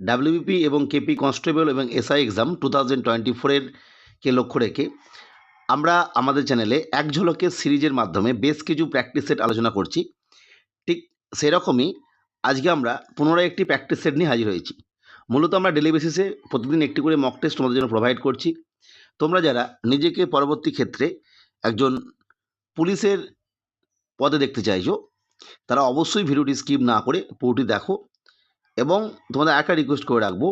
WBP এবং KP constable এবং SI exam two thousand twenty কে লক্ষ্য রেখে আমরা আমাদের চ্যানেলে এক ঝলকের সিরিজের মাধ্যমে বেশ কিছু প্র্যাকটিস সেট আলোচনা করছি। ঠিক সেরকমই আজকে আমরা পুনরায় একটি প্র্যাকটিস সেট নিয়ে হাজির হয়েছি। মূলত আমরা ডেলি বেসিসে প্রতিদিন একটি করে মক টেস্ট তোমাদের জন্য প্রোভাইড করছি। তোমরা যারা নিজেকে পরবর্তী ক্ষেত্রে একজন পুলিশের পদে দেখতে চাইছো, তারা অবশ্যই ভিডিওটি স্কিপ না করে পুরোটি দেখো। এবং তোমাদের একটা রিকোয়েস্ট করে রাখব।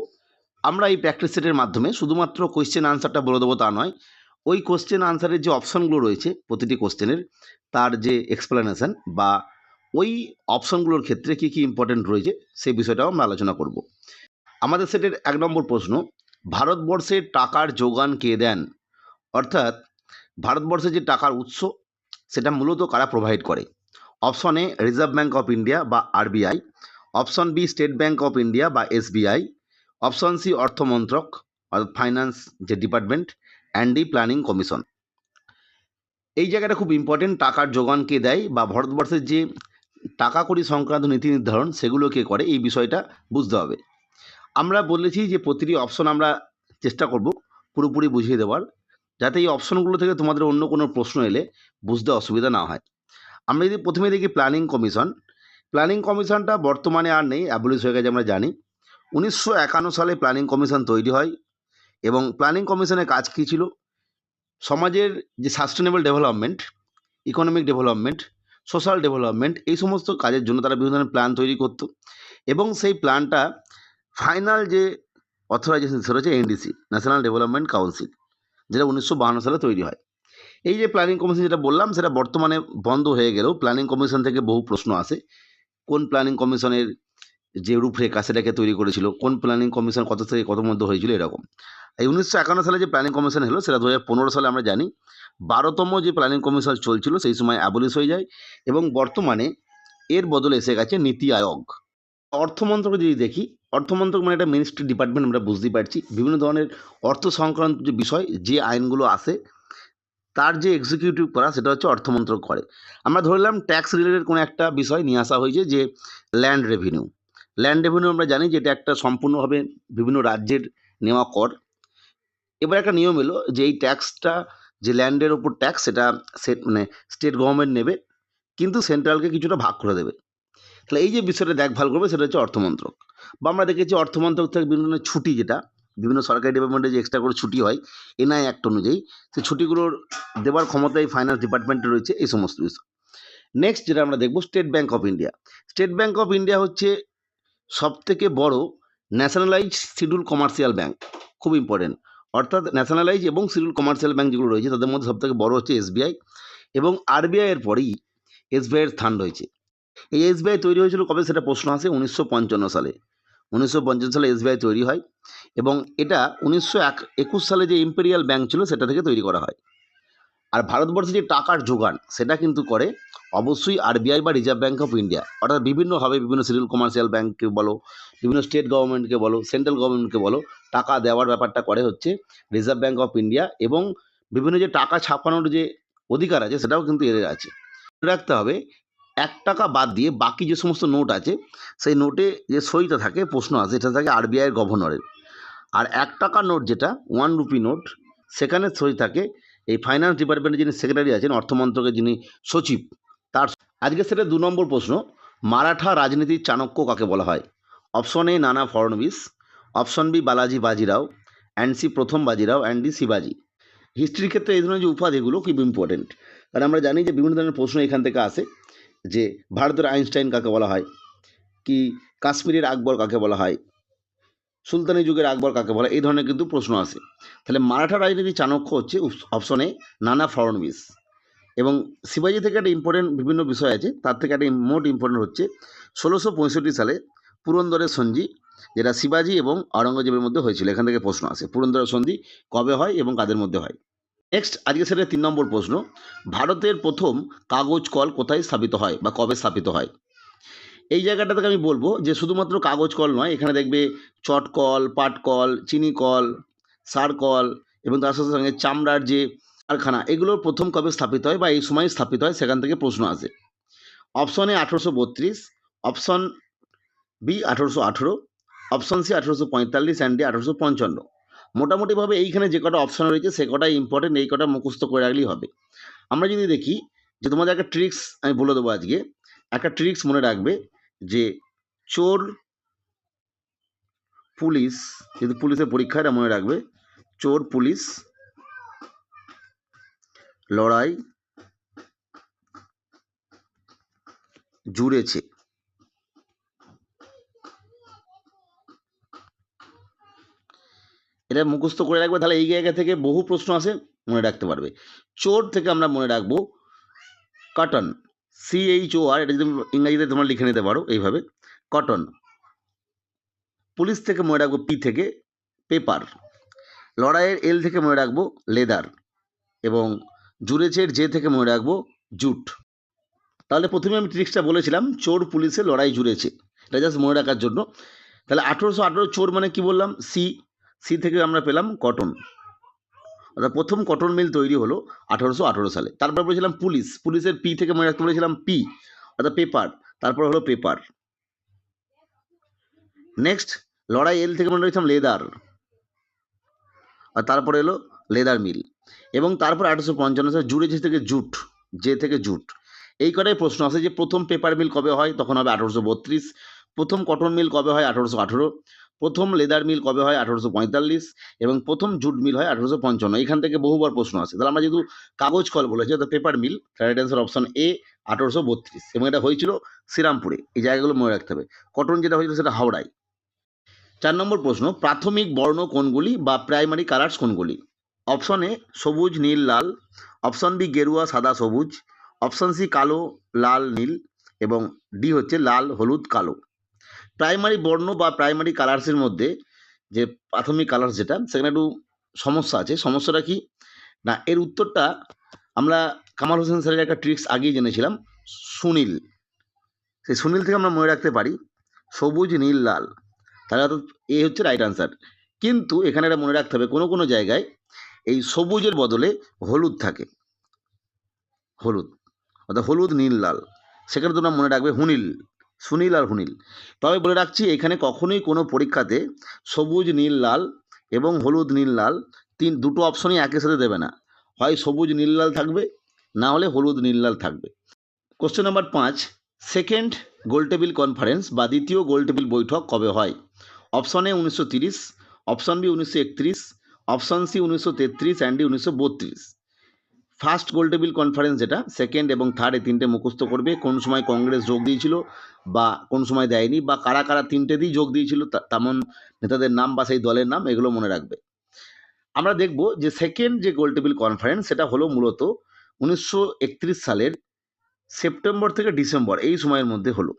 আমরা এই প্র্যাকটিস সেটের মাধ্যমে শুধুমাত্র কোয়েশ্চেন আনসারটা বলে দেবো তা নয়, ওই কোশ্চেন আনসারের যে অপশানগুলো রয়েছে প্রতিটি কোশ্চেনের তার যে এক্সপ্লেনেশন বা ওই অপশানগুলোর ক্ষেত্রে কী কী ইম্পর্টেন্ট রয়েছে সেই বিষয়টাও আমরা আলোচনা করব। আমাদের সেটের এক নম্বর প্রশ্ন, ভারতবর্ষে টাকার যোগান কে দেন? অর্থাৎ ভারতবর্ষে যে টাকার উৎস, সেটা মূলত কারা প্রোভাইড করে? Option A Reserve Bank of India বা RBI option B, State Bank of India বা এসবিআই, অপশন সি, অর্থমন্ত্রক, অর্থাৎ ফাইন্যান্স যে department and D planning commission. এই জায়গাটা খুব ইম্পর্টেন্ট টাকার যোগান কে দেয় বা ভারতবর্ষের যে টাকা কড়ি সংক্রান্ত নীতি নির্ধারণ, সেগুলো কে করে, এই বিষয়টা বুঝতে হবে। আমরা বলেছি যে প্রতিটি অপশন আমরা চেষ্টা করব পুরোপুরি বুঝিয়ে দেওয়ার, যাতে এই অপশনগুলো থেকে তোমাদের অন্য কোনো প্রশ্ন এলে বুঝতে অসুবিধা না হয়। আমরা যদি প্রথমে দেখি প্ল্যানিং কমিশন প্ল্যানিং কমিশনটা বর্তমানে আর নেই অ্যাবলিশ হয়ে গেছে আমরা জানি। উনিশশো একান্ন সালে প্ল্যানিং কমিশন তৈরি হয় এবং প্ল্যানিং কমিশনের কাজ কী ছিল? সমাজের যে sustainable development economic development social development এই সমস্ত কাজের জন্য তারা বিভিন্ন ধরনের প্ল্যান তৈরি করতো এবং সেই প্ল্যানটা ফাইনাল যে অথরাইজেশন হচ্ছে এনডিসি ন্যাশনাল ডেভেলপমেন্ট কাউন্সিল যেটা উনিশশো বাহান্ন সালে তৈরি হয়। এই যে প্ল্যানিং কমিশন যেটা বললাম, সেটা বর্তমানে বন্ধ হয়ে গেলেও প্ল্যানিং কমিশন থেকে বহু প্রশ্ন আসে। কোন প্ল্যানিং কমিশনের যে রূপরেখা সেটাকে তৈরি করেছিল, কোন প্ল্যানিং কমিশন কত থেকে কত মধ্যে হয়েছিল এরকম। এই উনিশশো একান্ন সালে যে প্ল্যানিং কমিশন হলো সেটা দু হাজার পনেরো সালে আমরা জানি, বারোতম যে প্ল্যানিং কমিশন চলছিল সেই সময় অ্যাবলিশ হয়ে যায় এবং বর্তমানে এর বদলে এসে গেছে নীতি আয়োগ। অর্থমন্ত্রক যদি দেখি, অর্থমন্ত্রক মানে একটা মিনিস্ট্রি ডিপার্টমেন্ট আমরা বুঝতেই পারছি। বিভিন্ন ধরনের অর্থ সংক্রান্ত যে বিষয়, যে আইনগুলো আসে তার যে এক্সিকিউটিভ করা সেটা হচ্ছে অর্থমন্ত্রক করে। আমরা ধরলাম ট্যাক্স রিলেটেড কোনো একটা বিষয় নিয়ে আসা হয়েছে যে ল্যান্ড রেভিনিউ ল্যান্ড রেভিনিউ আমরা জানি যে এটা একটা সম্পূর্ণভাবে বিভিন্ন রাজ্যের নেওয়া কর। এবার একটা নিয়ম এলো যে এই ট্যাক্সটা যে ল্যান্ডের ওপর ট্যাক্স সেটা মানে স্টেট গভর্নমেন্ট নেবে, কিন্তু সেন্ট্রালকে কিছুটা ভাগ করে দেবে। তাহলে এই যে বিষয়টা দেখভাল করবে সেটা হচ্ছে অর্থমন্ত্রক। বা আমরা দেখেছি অর্থমন্ত্রক থেকে বিভিন্ন ছুটি যেটা বিভিন্ন সরকারি ডিপার্টমেন্টে যে এক্সট্রা করে ছুটি হয় এনআই অ্যাক্ট অনুযায়ী সেই ছুটিগুলোর দেওয়ার ক্ষমতা এই ফাইন্যান্স ডিপার্টমেন্টে রয়েছে এই সমস্ত বিষয়। নেক্সট যেটা আমরা দেখব State Bank of India State Bank of India হচ্ছে সবথেকে বড় ন্যাশনালাইজ শিডিউল কমার্শিয়াল ব্যাঙ্ক খুব ইম্পর্টেন্ট অর্থাৎ ন্যাশনালাইজ এবং শিডিউল কমার্শিয়াল ব্যাঙ্ক যেগুলো রয়েছে, তাদের মধ্যে সবথেকে বড় হচ্ছে এসবিআই এবং আরবিআই এর পরেই এসবিআইয়ের স্থান রয়েছে। এই এসবিআই তৈরি হয়েছিল কবে, সেটা প্রশ্ন আসে উনিশশো পঞ্চান্ন সালে। উনিশশো পঞ্চান্ন সালে এসবিআই তৈরি হয় এবং এটা উনিশশো এক একুশ সালে যে ইম্পেরিয়াল ব্যাঙ্ক ছিল সেটা থেকে তৈরি করা হয়। আর ভারতবর্ষে যে টাকার যোগান সেটা কিন্তু করে অবশ্যই আরবিআই বা রিজার্ভ ব্যাঙ্ক অফ ইন্ডিয়া অর্থাৎ বিভিন্নভাবে বিভিন্ন সিরিয়াল কমার্শিয়াল ব্যাঙ্ককে বলো, বিভিন্ন স্টেট গভর্নমেন্টকে বলো, সেন্ট্রাল গভর্নমেন্টকে বলো, টাকা দেওয়ার ব্যাপারটা করে হচ্ছে রিজার্ভ ব্যাঙ্ক অফ ইন্ডিয়া এবং বিভিন্ন যে টাকা ছাপানোর যে অধিকার আছে সেটাও কিন্তু এদের আছে। রাখতে হবে এক টাকা বাদ দিয়ে বাকি যে সমস্ত নোট আছে, সেই নোটে যে সইটা থাকে, প্রশ্ন আসে এটা থাকে আরবিআইয়ের গভর্নরের। আর এক টাকার নোট যেটা ওয়ান রুপি নোট, সেখানে সই থাকে এই ফাইন্যান্স ডিপার্টমেন্টের যিনি সেক্রেটারি আছেন অর্থমন্ত্রকের যিনি সচিব, তার আজকে সেটা দু নম্বর প্রশ্ন, মারাঠা রাজনীতির চাণক্য কাকে বলা হয়? Option A Nana Phadnavis option B Balaji Bajirao and C প্রথম বাজিরাও অ্যান্ড ডি শিবাজি। হিস্ট্রির ক্ষেত্রে এই ধরনের যে উপাধিগুলো খুব ইম্পর্টেন্ট কারণ আমরা জানি যে বিভিন্ন ধরনের প্রশ্ন এখান থেকে আসে। যে ভারতের আইনস্টাইন কাকে বলা হয়? কি কাশ্মীরের আকবর কাকে বলা হয়? সুলতানি যুগের আকবর কাকে বলা এই ধরনের কিন্তু প্রশ্ন আসে। তাহলে মারাঠা রাজনীতির চাণক্য হচ্ছে অপশনে নানা ফড়নবিস এবং শিবাজি থেকে একটা ইম্পর্টেন্ট বিভিন্ন বিষয় আছে, তার থেকে একটা মোট ইম্পর্টেন্ট হচ্ছে ষোলোশো সালে পুরন্দরের সন্ধি, যেটা শিবাজি এবং আওরঙ্গজেবের মধ্যে হয়েছিল। এখান থেকে প্রশ্ন আসে, পুরন্দরের সন্ধি কবে হয় এবং কাদের মধ্যে হয়? নেক্সট আজকে সেটা তিন নম্বর প্রশ্ন, ভারতের প্রথম কাগজ কল কোথায় স্থাপিত হয় বা কবে স্থাপিত হয়? এই জায়গাটা থেকে আমি বলব যে শুধুমাত্র কাগজ কল নয়, এখানে দেখবে চট কল, পাট কল, চিনি কল, সার কল এবং তার সাথে সঙ্গে চামড়ার যে কারখানা, এগুলোর প্রথম কবে স্থাপিত হয় বা এই সময় স্থাপিত হয় সেখান থেকে প্রশ্ন আসে। অপশন এ আঠেরোশো বত্রিশ অপশন বি আঠেরোশো আঠেরো অপশন সি আঠেরোশো পঁয়তাল্লিশ অ্যান্ড ডি আঠেরোশো পঞ্চান্ন। মোটামুটিভাবে এইখানে যে কটা অপশন রয়েছে, সে কটাই ইম্পর্টেন্ট এই কটা মুখস্থ করে রাখলেই হবে। আমরা যদি দেখি যে তোমাদের একটা ট্রিক্স আমি বলে দেবো আজকে। একটা ট্রিক্স মনে রাখবে যে চোর পুলিশ, যদি পুলিশের পরীক্ষা এটা মনে রাখবে, চোর পুলিশ লড়াই জুড়েছে। এটা মুখস্থ করে রাখবে, তাহলে এই জায়গা থেকে বহু প্রশ্ন আসে, মনে রাখতে পারবে। চোর থেকে আমরা মনে রাখব cotton C H O R এটা যদি ইংরাজিতে তোমরা লিখে নিতে পারো এইভাবে কটন পুলিশ থেকে মনে রাখব পি থেকে পেপার লড়াইয়ের এল থেকে মনে রাখব লেদার এবং জুড়েছের জে থেকে মনে রাখব জুট তাহলে প্রথমে আমি ট্রিক্সটা বলেছিলাম, চোর পুলিশে লড়াই জুড়েছে, এটা জাস্ট মনে রাখার জন্য। তাহলে আঠেরোশো আঠেরো চোর মানে কি বললাম? সি সি থেকে আমরা পেলাম কটন অর্থাৎ প্রথম কটন মিল তৈরি হলো আঠেরোশো আঠেরো সালে। তারপর বলেছিলাম পুলিশ। পুলিশের পি থেকে মনে রাখতে বলেছিলাম পি অর্থাৎ পেপার তারপর হলো পেপার নেক্সট লড়াই এল থেকে মনে রেখেছিলাম লেদার আর তারপরে এলো লেদার মিল এবং তারপর আঠারোশো পঞ্চান্ন সালে জুড়েছে থেকে জুট জে থেকে জুট, এই কটাই প্রশ্ন আসে যে প্রথম পেপার মিল কবে হয়? তখন হবে আঠেরোশো বত্রিশ। প্রথম কটন মিল কবে হয়? আঠেরোশো আঠেরো। প্রথম লেদার মিল কবে হয়? আঠেরোশো পঁয়তাল্লিশ এবং প্রথম জুট মিল হয় আঠেরোশো পঞ্চান্ন। এখান থেকে বহুবার প্রশ্ন আসে। তাহলে আমরা যেহেতু কাগজ কল বলেছি, অর্থাৎ paper mill right answer option A আঠেরোশো বত্রিশ এবং এটা হয়েছিল শ্রীরামপুরে। এই জায়গাগুলো মনে রাখতে হবে। কটন যেটা হয়েছিল সেটা হাওড়ায়। চার নম্বর প্রশ্ন, প্রাথমিক বর্ণ কোনগুলি বা প্রাইমারি কালার্স কোনগুলি? অপশন এ সবুজ, নীল, লাল। অপশন বি গেরুয়া, সাদা, সবুজ। অপশন সি কালো, লাল, নীল এবং ডি হচ্ছে লাল, হলুদ, কালো। প্রাইমারি বর্ণ বা প্রাইমারি কালার্সের মধ্যে যে প্রাথমিক কালার্স যেটা, সেখানে একটু সমস্যা আছে। সমস্যাটা কি? না, এর উত্তরটা আমরা কামাল হোসেন স্যারের একটা ট্রিক্স আগেই জেনেছিলাম, সুনীল। সেই সুনীল থেকে আমরা মনে রাখতে পারি, সবুজ, নীল, লাল। তাহলে অর্থাৎ এ হচ্ছে রাইট আনসার কিন্তু এখানে এটা মনে রাখতে হবে, কোনো কোনো জায়গায় এই সবুজের বদলে হলুদ থাকে। হলুদ, অর্থাৎ হলুদ, নীল, লাল। সেখানে তোমরা মনে রাখবে হুনিল। সুনীল আর হুনিল। তবে বলে রাখছি, এখানে কখনোই কোনো পরীক্ষাতে সবুজ, নীল, লাল এবং হলুদ, নীল, লাল তিন দুটো অপশনই একই সাথে দেবে না। হয় সবুজ, নীল, লাল থাকবে, না হলে হলুদ, নীল, লাল থাকবে। কোশ্চেন নাম্বার পাঁচ সেকেন্ড গোল টেবিল কনফারেন্স বা দ্বিতীয় গোল টেবিল বৈঠক কবে হয়? অপশন এ উনিশশো তিরিশ অপশন বি উনিশশো একত্রিশ অপশন সি উনিশশো তেত্রিশ অ্যান্ড ডি উনিশশো বত্রিশ। ফার্স্ট গোল টেবিল কনফারেন্স যেটা, সেকেন্ড এবং থার্ড এই তিনটে মুখস্থ করবে, কোন সময় কংগ্রেস যোগ দিয়েছিল বা কোন সময় দেয়নি, বা কারা কারা তিনটেতেই যোগ দিয়েছিল তেমন নেতাদের নাম বা সেই দলের নাম এগুলো মনে রাখবে। আমরা দেখব যে সেকেন্ড যে গোল টেবিল কনফারেন্স, সেটা হলো মূলত উনিশশো একত্রিশ সালের সেপ্টেম্বর থেকে ডিসেম্বর, এই সময়ের মধ্যে হলো।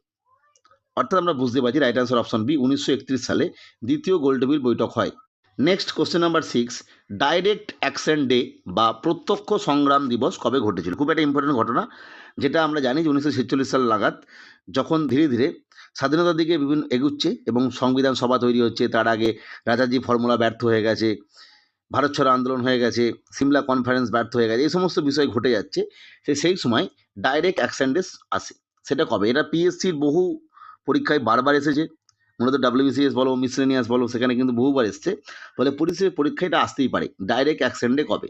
অর্থাৎ আমরা বুঝতে পারছি রাইট আনসার অপশন বি উনিশশো একত্রিশ সালে দ্বিতীয় গোল টেবিল বৈঠক হয়। Next question number six direct action day বা প্রত্যক্ষ সংগ্রাম দিবস কবে ঘটেছিল? খুব একটা ইম্পর্টেন্ট ঘটনা, যেটা আমরা জানি যে উনিশশো ছেচল্লিশ সাল নাগাদ যখন ধীরে ধীরে স্বাধীনতার দিকে বিভিন্ন এগুচ্ছে এবং সংবিধান সভা তৈরি হচ্ছে, তার আগে রাজাজি ফর্মুলা ব্যর্থ হয়ে গেছে, ভারত ছাড়ো আন্দোলন হয়ে গেছে, সিমলা কনফারেন্স ব্যর্থ হয়ে গেছে, এই সমস্ত বিষয় ঘটে যাচ্ছে, সে সেই সময় ডাইরেক্ট অ্যাকশন ডে আসে। সেটা কবে? এটা পিএসসির বহু পরীক্ষায় বারবার এসেছে। মূলত ডাব্লিউবিসিএস বলো মিসলেনিয়াস বলো, সেখানে কিন্তু বহুবার এসছে। ফলে পুলিশের পরীক্ষা এটা আসতেই পারে ডাইরেক্ট অ্যাকশন ডে কবে?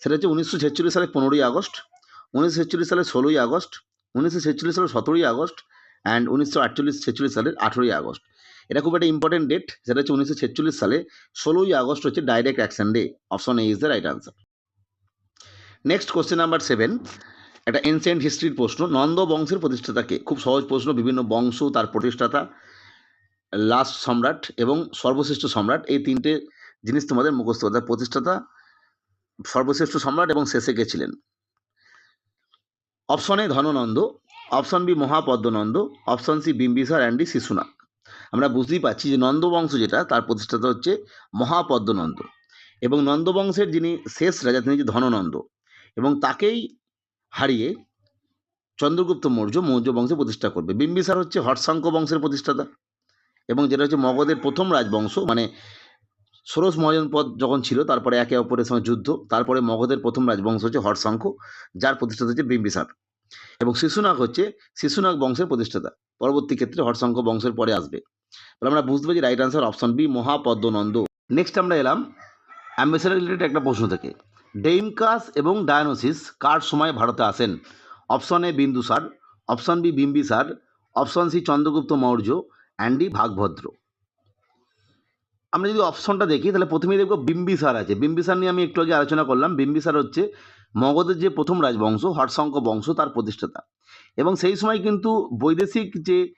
সেটা হচ্ছে উনিশশো ছেচল্লিশ সালে পনেরোই আগস্ট, উনিশশো ছেচল্লিশ সালের ষোলোই আগস্ট, উনিশশো ছেচল্লিশ সালে সতেরোই আগস্ট অ্যান্ড উনিশশো আটচল্লিশ ছেচল্লিশ সালের আঠেরোই আগস্ট। এটা খুব একটা ইম্পর্টেন্ট ডেট সেটা হচ্ছে উনিশশো ছেচল্লিশ সালে ষোলোই আগস্ট হচ্ছে direct action day option A is the right answer next question number seven একটা এনসেন্ট হিস্ট্রির প্রশ্ন, নন্দ বংশের প্রতিষ্ঠাতাকে খুব সহজ প্রশ্ন, বিভিন্ন বংশ, তার প্রতিষ্ঠাতা লাস্ট সম্রাট এবং সর্বশ্রেষ্ঠ সম্রাট, এই তিনটে জিনিস তোমাদের মুখস্থ। অর্থাৎ প্রতিষ্ঠাতা, সর্বশ্রেষ্ঠ সম্রাট এবং শেষে কে ছিলেন? Option A Dhanananda option B Mahapadmananda option C Bimbisara and D Shishunaga. আমরা বুঝতেই পারছি যে নন্দ বংশ যেটা, তার প্রতিষ্ঠাতা হচ্ছে মহাপদ্মনন্দ। এবং নন্দবংশের যিনি শেষ রাজা, তিনি ধননন্দ। এবং তাকেই হারিয়ে চন্দ্রগুপ্ত মৌর্য মৌর্য বংশে প্রতিষ্ঠা করবে। বিম্বিসার হচ্ছে হর্ষাঙ্ক বংশের প্রতিষ্ঠাতা। এবং যেটা হচ্ছে মগধের প্রথম রাজবংশ মানে ষোড়শ মহাজনপদ যখন ছিল, তারপরে একে অপরের সঙ্গে যুদ্ধ, তারপরে মগধের প্রথম রাজবংশ হচ্ছে হর্ষাঙ্ক যার প্রতিষ্ঠাতা হচ্ছে বিম্বিসার। এবং শিশুনাগ হচ্ছে শিশুনাগ বংশের প্রতিষ্ঠাতা। পরবর্তী ক্ষেত্রে হর্ষাঙ্ক বংশের পরে আসবে। তাহলে আমরা বুঝতে পারছি right answer option B Mahapadmananda. Next আমরা এলাম অ্যাম্বাসেডার রিলেটেড একটা প্রশ্ন থেকে। ডেইমকাস এবং ডায়ানোসিস কার সময় ভারতে আসেন? Option A Bindusara. Option B Bimbisara. Option C Chandragupta Maurya. And D Bhagabhadra আমরা যদি অপশনটা দেখি, তাহলে প্রথমেই দেখব বিম্বিসার আছে। বিম্বিসার নিয়ে আমি একটু আগে আলোচনা করলাম। বিম্বিসার হচ্ছে মগধের যে প্রথম রাজবংশ হর্ষঙ্ক বংশ, তার প্রতিষ্ঠাতা। এবং সেই সময় কিন্তু বৈদেশিক যে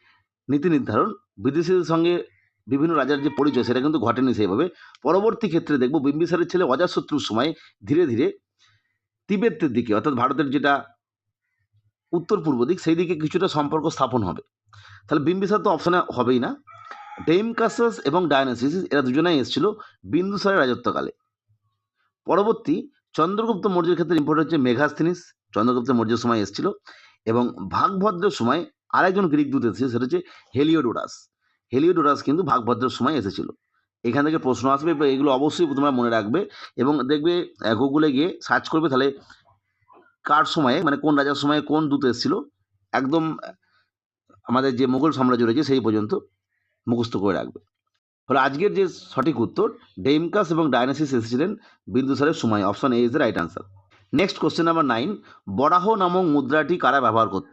নীতি নির্ধারণ, বিদেশিদের সঙ্গে বিভিন্ন রাজার যে পরিচয়, সেটা কিন্তু ঘটেনি সেইভাবে। পরবর্তী ক্ষেত্রে দেখব বিম্বিসারের ছেলে অজাশত্রুর সময় ধীরে ধীরে তিবেতের দিকে, অর্থাৎ ভারতের যেটা উত্তর পূর্ব দিক, সেই দিকে কিছুটা সম্পর্ক স্থাপন হবে। তাহলে বিম্বিসার তো অপশানে হবেই না। ডেইমকাসাস এবং ডায়নাসিস এরা দুজনেই এসেছিল বিন্দুসারের রাজত্বকালে। পরবর্তী চন্দ্রগুপ্ত মৌর্যের ক্ষেত্রে ইম্পর্টেন্ট হচ্ছে মেঘাস্থিনিস। চন্দ্রগুপ্ত মৌর্যের সময় এসেছিল এবং ভাগভদ্রের সময় আরেকজন গ্রিক দূত এসেছে, সেটা হচ্ছে হেলিওডোরাস। হেলিওডোরাস কিন্তু ভাগভদ্রের সময় এসেছিল। এখান থেকে প্রশ্ন আসবে এগুলো অবশ্যই তোমরা মনে রাখবে এবং দেখবে গুগলে গিয়ে সার্চ করবে তাহলে কার সময়ে মানে কোন রাজার সময়ে কোন দূত এসেছিল। একদম আমাদের যে মুঘল সাম্রাজ্য রয়েছে সেই পর্যন্ত মুখস্থ করে রাখবে। ফলে আজকের যে সঠিক উত্তর, ডেমকাস এবং ডায়নাসিস এসেছিলেন বিন্দুসারের সময়। Option A is the right answer next question number nine বরাহ নামক মুদ্রাটি কারা ব্যবহার করত?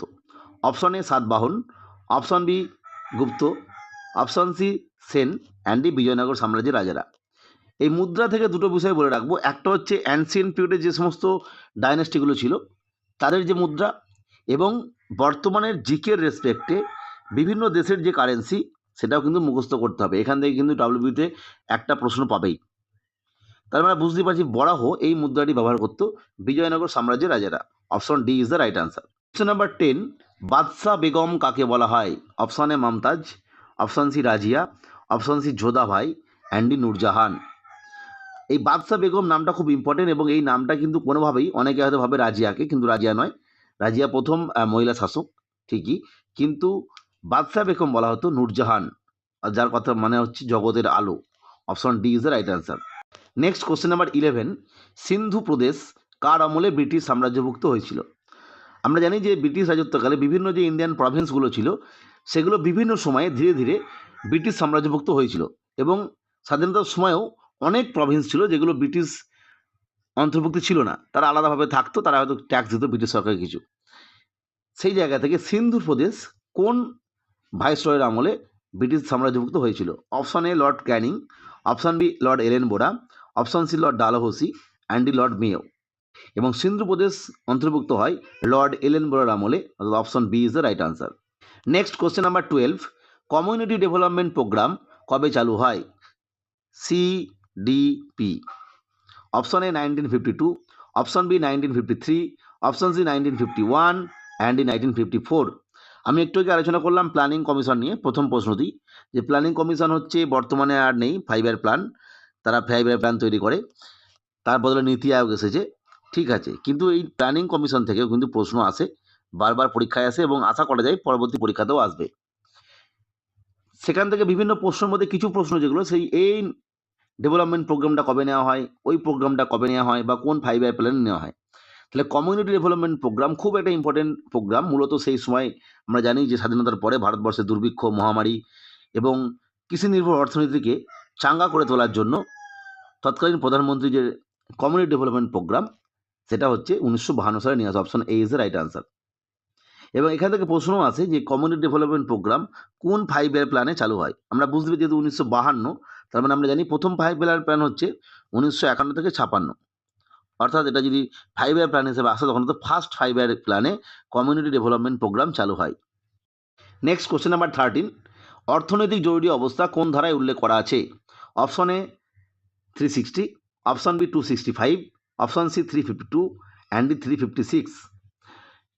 Option A Satavahana. Option B Gupta. Option C Sen and Vijayanagara সাম্রাজ্যের রাজারা। এই মুদ্রা থেকে দুটো বিষয় বলে রাখব। একটা হচ্ছে অ্যানসিয়েন্ট পিরিয়ডের যে সমস্ত ডাইনাস্টিগুলো ছিল, তাদের যে মুদ্রা এবং বর্তমানের জিকের রেসপেক্টে বিভিন্ন দেশের যে কারেন্সি সেটাও কিন্তু মুখস্থ করতে হবে। এখান থেকে কিন্তু ডাব্লিউবিতে একটা প্রশ্ন পাবেই। তার মানে বুঝতে পারছি, বরাহ এই মুদ্রাটি ব্যবহার করতো বিজয়নগর সাম্রাজ্যের রাজারা। Option D is the right answer question number ten Badshah Begum কাকে বলা হয়? Option A Mumtaz option C Razia option C Jodha Bai and D Nurjahan এই বাদশাহ বেগম নামটা খুব ইম্পর্টেন্ট এবং এই নামটা কিন্তু কোনোভাবেই, অনেকে হয়তো ভাবে রাজিয়াকে, কিন্তু রাজিয়া নয়। রাজিয়া প্রথম মহিলা শাসক, ঠিকই। কিন্তু বাদশাহ বেগম বলা হতো নূরজাহান যার কথা মানে হচ্ছে জগতের আলো। Option D is the right answer next question number eleven, Sindhu প্রদেশ কার আমলে ব্রিটিশ সাম্রাজ্যভুক্ত হয়েছিল? আমরা জানি যে ব্রিটিশ রাজত্বকালে বিভিন্ন যে ইন্ডিয়ান প্রভিন্সগুলো ছিল, সেগুলো বিভিন্ন সময়ে ধীরে ধীরে ব্রিটিশ সাম্রাজ্যভুক্ত হয়েছিল। এবং স্বাধীনতার সময়ও অনেক প্রভিন্স ছিল যেগুলো ব্রিটিশ অন্তর্ভুক্ত ছিল না। তারা আলাদাভাবে থাকতো, তারা হয়তো ট্যাক্স দিত ব্রিটিশ সরকারের কিছু। সেই জায়গা থেকে সিন্ধুর প্রদেশ কোন ভাইসরয়ের আমলে ব্রিটিশ সাম্রাজ্যভুক্ত হয়েছিল? Option A Lord Canning, option B Lord Ellenborough, option C Lord Dalhousie and D Lord Mayo. এবং সিন্ধু প্রদেশ অন্তর্ভুক্ত হয় লর্ড এলেন বোরার আমলে, অর্থাৎ option B is the right answer. Next question number twelve, community development programme কবে চালু হয়? C CDP option A nineteen fifty two option B nineteen fifty three option C nineteen fifty one and nineteen fifty four আমি একটু আগে আলোচনা করলাম planning commission নিয়ে, প্রথম প্রশ্নটি, যে প্ল্যানিং কমিশন হচ্ছে বর্তমানে আর নেই ফাইভ ইয়ার প্ল্যান তারা ফাইভ ইয়ার প্ল্যান তৈরি করে, তার বদলে নীতি আয়োগ এসেছে, ঠিক আছে, কিন্তু এই প্ল্যানিং কমিশন থেকেও কিন্তু প্রশ্ন আসে, বারবার পরীক্ষায় আসে এবং আশা করা যায় পরবর্তী পরীক্ষাতেও আসবে। সেখান থেকে বিভিন্ন প্রশ্নের মধ্যে কিছু প্রশ্ন যেগুলো, সেই এই ডেভেলপমেন্ট প্রোগ্রামটা কবে নেওয়া হয়, ওই প্রোগ্রামটা কবে নেওয়া হয় বা কোন ফাইভ ইয়ার প্ল্যান নেওয়া হয়। তাহলে কমিউনিটি ডেভেলপমেন্ট প্রোগ্রাম খুব একটা ইম্পর্টেন্ট প্রোগ্রাম মূলত সেই সময় আমরা জানি যে স্বাধীনতার পরে ভারতবর্ষে দুর্ভিক্ষ, মহামারী এবং কৃষি নির্ভর অর্থনীতিকে চাঙ্গা করে তোলার জন্য তৎকালীন প্রধানমন্ত্রী যে কমিউনিটি ডেভেলপমেন্ট প্রোগ্রাম সেটা হচ্ছে উনিশশো বাহান্ন সালে নিয়ে আসা option A is the right answer এবং এখান থেকে প্রশ্নও আছে যে কমিউনিটি ডেভেলপমেন্ট প্রোগ্রাম কোন ফাইভ ইয়ার প্ল্যানে চালু হয়? আমরা বুঝতে যেহেতু উনিশশো বাহান্ন তার মানে আমরা জানি প্রথম ফাইভ ইয়ার প্ল্যান হচ্ছে উনিশশো একান্ন থেকে ছাপান্ন। অর্থাৎ এটা যদি ফাইভ ইয়ার প্ল্যান হিসেবে আসে, তখন তো ফার্স্ট ফাইভ ইয়ার প্ল্যানে কমিউনিটি ডেভেলপমেন্ট প্রোগ্রাম চালু হয়। নেক্সট কোশ্চেন নাম্বার থার্টিন অর্থনৈতিক জরুরি অবস্থা কোন ধারায় উল্লেখ করা আছে? Option A three sixty option B two sixty five option C three fifty two and three fifty six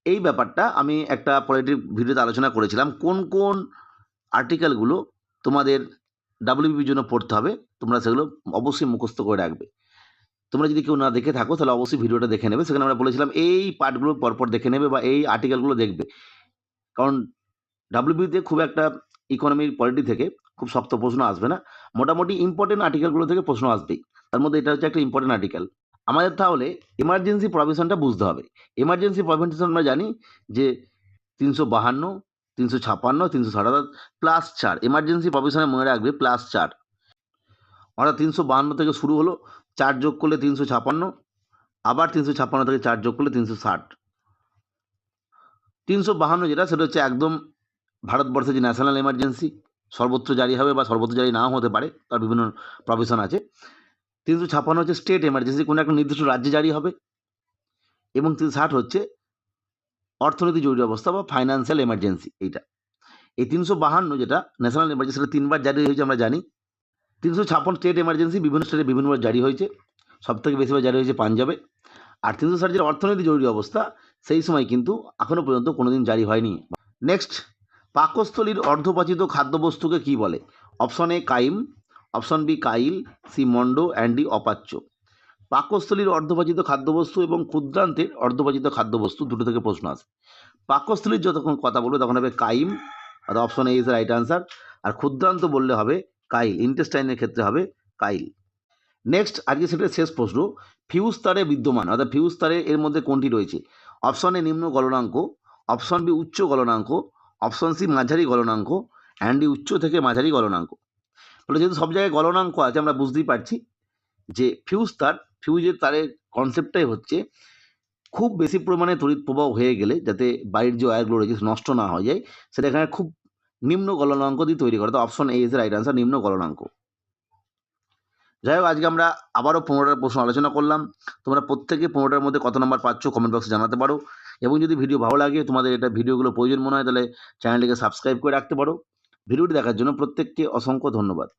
এই ব্যাপারটা আমি একটা পলিটিভ ভিডিওতে আলোচনা করেছিলাম, কোন কোন আর্টিকেলগুলো তোমাদের ডাব্লিউবির জন্য পড়তে হবে। তোমরা সেগুলো অবশ্যই মুখস্থ করে রাখবে। তোমরা যদি কেউ না দেখে থাকো, তাহলে অবশ্যই ভিডিওটা দেখে নেবে। সেখানে আমরা বলেছিলাম, এই পার্টগুলো পরপর দেখে নেবে বা এই আর্টিকেলগুলো দেখবে। কারণ ডাব্লিউবিতে খুব একটা ইকোনমির পলিটি থেকে খুব শক্ত প্রশ্ন আসবে না। মোটামুটি ইম্পর্টেন্ট আর্টিকেলগুলো থেকে প্রশ্ন আসবেই। তার মধ্যে এটা হচ্ছে একটা ইম্পর্টেন্ট আর্টিকেল আমাদের তাহলে এমার্জেন্সি প্রভিশনটা বুঝতে হবে। এমার্জেন্সি প্রভিশন আমরা জানি যে তিনশো বাহান্ন তিনশো ছাপান্ন, তিনশো ষাট, অর্থাৎ প্লাস চার। এমার্জেন্সি প্রভিশনে মনে রাখবে প্লাস চার। অর্থাৎ তিনশো বাহান্ন থেকে শুরু হলো, চার যোগ করলে তিনশো ছাপান্ন, আবার তিনশো ছাপান্ন থেকে চার যোগ করলে তিনশো ষাট। তিনশো বাহান্ন যেটা, সেটা হচ্ছে একদম ভারতবর্ষে যে ন্যাশনাল এমার্জেন্সি সর্বত্র জারি হবে বা সর্বত্র জারি নাও হতে পারে, তার বিভিন্ন প্রভিশন আছে। তিনশো ছাপান্ন হচ্ছে স্টেট এমার্জেন্সি কোনো একটা নির্দিষ্ট রাজ্যে জারি হবে। এবং তিনশো ষাট হচ্ছে অর্থনৈতিক জরুরি অবস্থা বা ফাইন্যান্সিয়াল এমার্জেন্সি এইটা। এই তিনশো বাহান্ন যেটা ন্যাশনাল এমার্জেন্সি সেটা তিনবার জারি হয়েছে আমরা জানি। তিনশো ছাপ্পান্ন স্টেট এমার্জেন্সি বিভিন্ন স্টেটে বিভিন্নবার জারি হয়েছে। সব থেকে বেশিবার জারি হয়েছে পাঞ্জাবে। আর তিনশো ষাট যেটা অর্থনৈতিক জরুরি অবস্থা, সেই সময় কিন্তু এখনও পর্যন্ত কোনোদিন জারি হয়নি। নেক্সট পাকস্থলীর অর্ধপাচিত খাদ্যবস্তুকে কি বলে? Option A chyme. Option B chyle. C মন্ড। And অপাচ্য। পাকস্থলীর অর্ধপাচিত খাদ্যবস্তু এবং ক্ষুদ্রান্তের অর্ধপাচিত খাদ্যবস্তু দুটো থেকে প্রশ্ন আসে পাকস্থলীর যতক্ষণ কথা বলবে, তখন হবে কাইম, অর্থাৎ option A is right answer আর ক্ষুদ্রান্ত বললে হবে কাইল ইন্টেস্টাইনের ক্ষেত্রে হবে কাইল। নেক্সট আজকে সেটা শেষ প্রশ্ন, ফিউজ তারে বিদ্যমান, অর্থাৎ ফিউজ তারে এর মধ্যে কোনটি রয়েছে? অপশন এ নিম্ন গলনাঙ্ক অপশন বি উচ্চ গলনাঙ্ক অপশন সি মাঝারি গলনাঙ্ক অ্যান্ড উচ্চ থেকে মাঝারি গলনাঙ্ক। তাহলে যেহেতু সব জায়গায় গলনাঙ্ক আছে, আমরা বুঝতেই পারছি যে ফিউজ তার ফিউজের তারের কনসেপ্টটাই হচ্ছে, খুব বেশি পরিমাণে তড়িৎ প্রবাহ হয়ে গেলে যাতে বাইরের যে ওয়্যারগুলো রয়েছে নষ্ট না হয়ে যায়, সেটা এখানে খুব নিম্ন গলনাঙ্ক দিয়ে তৈরি করে। তো option A is right answer নিম্ন গলনাঙ্ক। যাই হোক, আজকে আমরা আবারও পনেরোটা প্রশ্ন আলোচনা করলাম। তোমরা প্রত্যেকে পনেরোটার মধ্যে কত নম্বর পাচ্ছ কমেন্ট বক্সে জানাতে পারো। এবং যদি ভিডিও ভালো লাগে, তোমাদের এটা ভিডিওগুলো প্রয়োজন মনে হয়, তাহলে চ্যানেলটিকে সাবস্ক্রাইব করে রাখতে পারো। ভিডিওটি দেখার জন্য প্রত্যেককে অসংখ্য ধন্যবাদ।